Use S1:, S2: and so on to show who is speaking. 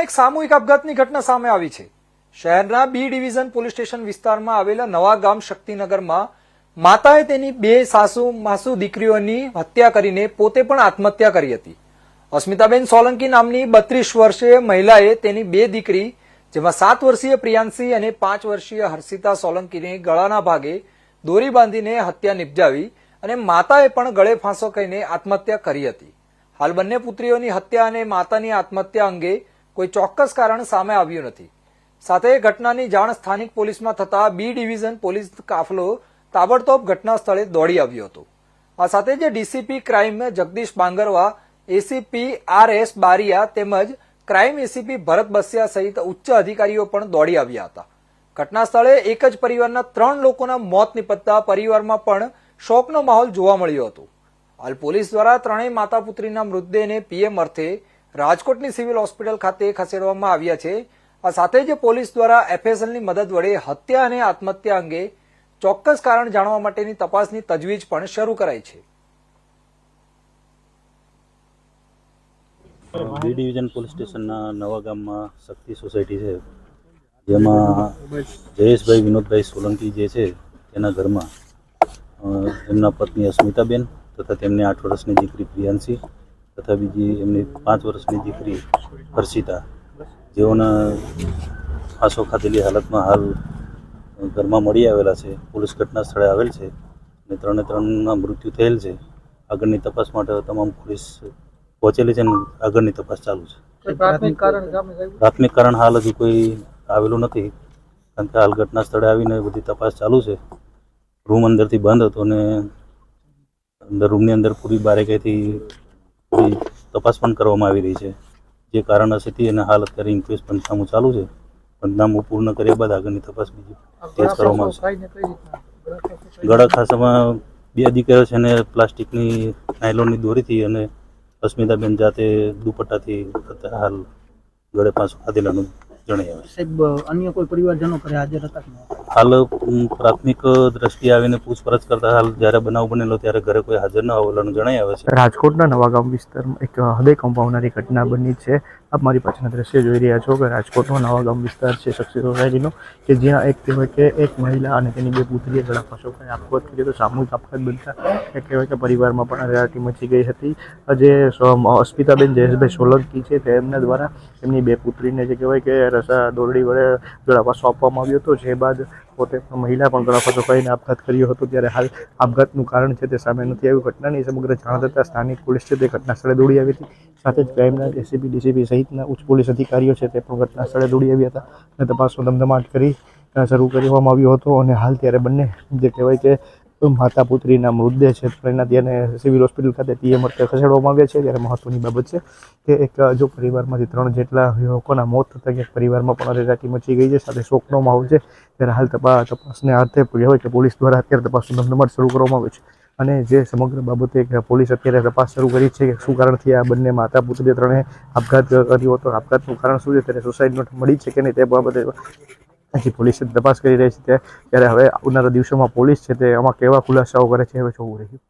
S1: એક સામૂહિક આપઘાતની ઘટના સામે આવી છે. શહેરના બી ડિવિઝન પોલીસ સ્ટેશન વિસ્તારમાં આવેલા નવા ગામ શક્તિનગરમાં માતાએ તેની બે સાસુ, માસુ દીકરીઓની હત્યા કરીને પોતે પણ આત્મહત્યા કરી હતી. અસ્મિતાબેન સોલંકી નામની બત્રીસ વર્ષીય મહિલાએ તેની બે દીકરી, જેમાં સાત વર્ષીય પ્રિયાંશી અને પાંચ વર્ષીય હર્ષિતા સોલંકીને ગળાના ભાગે દોરી બાંધીને હત્યા નિપજાવી અને માતાએ પણ ગળે ફાંસો કહીને આત્મહત્યા કરી હતી. હાલ બંને પુત્રીઓની હત્યા અને માતાની આત્મહત્યા અંગે કોઈ ચોક્કસ કારણ સામે આવ્યું નથી. સાથે ઘટનાની જાણ સ્થાનિક પોલીસમાં થતા બી ડિવિઝન પોલીસ કાફલો તાબડતોબ ઘટના સ્થળે દોડી આવ્યો હતો. આ સાથે જે DCP crime Jagdish Bangarwa, ACP R S Bariya તેમજ ક્રાઇમ એસીપી ભરત બસિયા સહિત ઉચ્ચ અધિકારીઓ પણ દોડી આવ્યા હતા. ઘટના સ્થળે એક જ પરિવારના ત્રણ લોકોના મોત નિપજતા પરિવારમાં પણ શોકનો માહોલ જોવા મળ્યો હતો. હાલ પોલીસ દ્વારા ત્રણેય માતા પુત્રીના મૃતદેહને પીએમ અર્થે રાજકોટની સિવિલ હોસ્પિટલ ખાતે ખસેડવામાં આવ્યા છે. આ સાથે જ પોલીસ દ્વારા એફએસએલની મદદ વડે હત્યા અને આત્મહત્યા અંગે ચોક્કસ કારણ જાણવા માટેની તપાસની તજવીજ પણ શરૂ કરાઈ છે.
S2: બી ડિવિઝન પોલીસ સ્ટેશનના નવા ગામમાં શક્તિ સોસાયટી છે. જેમાં જયેશભાઈ, વિનોદભાઈ સોલંકી જે છે, તેના ઘરમાં એમના પત્ની અસ્મિતાબેન તથા તેમની આઠ વર્ષની દીકરી પ્રિયાંશી તથા બીજી એમની પાંચ વર્ષની દીકરી હર્ષિતા. જેઓના ફાંસો ખાધેલી હાલતમાં હાલ ઘરમાં મળી આવેલા છે. પોલીસ ઘટના સ્થળે આવેલ છે અને ત્રણે ત્રણના મૃત્યુ થયેલ છે. આગળની તપાસ માટે તમામ પોલીસ પહોંચેલી છે અને આગળની તપાસ ચાલુ છે.
S3: પ્રાથમિક કારણ સામે
S2: પ્રાથમિક કારણ હાલ હજુ કોઈ આવેલું નથી. કારણ કે હાલ ઘટના સ્થળે આવીને બધી તપાસ ચાલુ છે. રૂમ અંદરથી બંધ હતો અને અંદર રૂમની અંદર પૂરી બારીકાઈથી તપાસ પણ કરવામાં આવી રહી છે. જે કારણ હશે તે હાલ અત્યારે ઇન્ક્વેસ્ટ પંચનામું ચાલુ છે. પંચનામું પૂર્ણ કર્યા બાદ આગળની તપાસ બીજી તેજ કરવામાં આવશે.
S3: ગળા
S2: ખાસામાં બે દીકરીઓ છે અને પ્લાસ્ટિકની નાયલોનની દોરીથી અને અસ્મિતાબેન જાતે દુપટ્ટાથી હાલ ગળે પાછું ખાધેલાનું જણાઈ આવે
S3: સાહેબ અન્ય કોઈ પરિવારજનો ઘરે હાજર હતા કે?
S2: હાલ પ્રાથમિક દ્રષ્ટિએ આવીને પૂછપરછ કરતા હાલ જ્યારે બનાવ બનેલો ત્યારે ઘરે કોઈ હાજર ન હોવાનું જણાઈ આવે છે.
S4: રાજકોટના નવાગામ વિસ્તારમાં એક હૃદય કંપાવનારી ઘટના બની છે. આપ મારી પાછળના દ્રશ્ય જોઈ રહ્યા છો કે રાજકોટનો નવાગામ વિસ્તાર છે શક્તિ સોસાયટીનો કે જ્યાં એક કહેવાય કે એક મહિલા અને તેની બે પુત્રીએ ગળા ફાંસો ખાઈ આપઘાત કર્યો તો સામૂહિક આપઘાત બનતા એ કહેવાય કે પરિવારમાં પણ અરેરાટી મચી ગઈ હતી. જે અસ્મિતાબેન જયેશભાઈ સોલંકી છે, તેમના દ્વારા એમની બે પુત્રીને જે કહેવાય કે રસા દોરડી વડે ગળા ફાંસો આપવામાં આવ્યો હતો. જે બાદ પોતે પણ મહિલા પણ ગળા ફાંસો ખાઈને આપઘાત કર્યો હતો ત્યારે હાલ આપઘાતનું કારણ છે તે સામે નથી આવ્યું. ઘટનાની સમગ્ર જાણ થતાં સ્થાનિક પોલીસ છે તે ઘટના સ્થળે દોડી આવી હતી. સાથે જ ક્રાઇમના એસીપી ડીસીપી સહિતના ઉચ્ચ પોલીસ અધિકારીઓ છે તે પણ ઘટના સ્થળે દોડી આવ્યા હતા અને તપાસનો ધમધમાટ કરી શરૂ કરવામાં આવ્યો હતો અને હાલ ત્યારે બંને જે કહેવાય કે માતા પુત્રીના મૃતદેહ છે તેના તેને સિવિલ હોસ્પિટલ ખાતે પીએમ અર્થે ખસેડવામાં આવ્યા છે. ત્યારે મહત્વની બાબત છે કે એક, જો પરિવારમાંથી ત્રણ જેટલા યુવકોના મોત થતા ક્યાંક પરિવારમાં પણ અરેરાટી મચી ગઈ છે, સાથે શોકનો માહોલ છે. ત્યારે હાલ તપા, તપાસને અર્થે કહેવાય કે પોલીસ દ્વારા અત્યારે તપાસનું ધમધમાટ શરૂ કરવામાં આવે છે. અને જે સમગ્ર બાબતે પોલીસ અત્યારે તપાસ શરૂ કરી છે કે શું કારણથી આ બંને માતા પુત્રી ત્રણે આપઘાત કર્યો હતો આપઘાતનું કારણ શું છે, ત્યારે સુસાઇડ નોટ મળી છે કે નહીં તે બાબતે હજી પોલીસ તપાસ કરી રહી છે ત્યારે હવે આવનારા દિવસોમાં પોલીસ છે તે આમાં કેવા ખુલાસાઓ કરે છે હવે જોવું રહ્યું.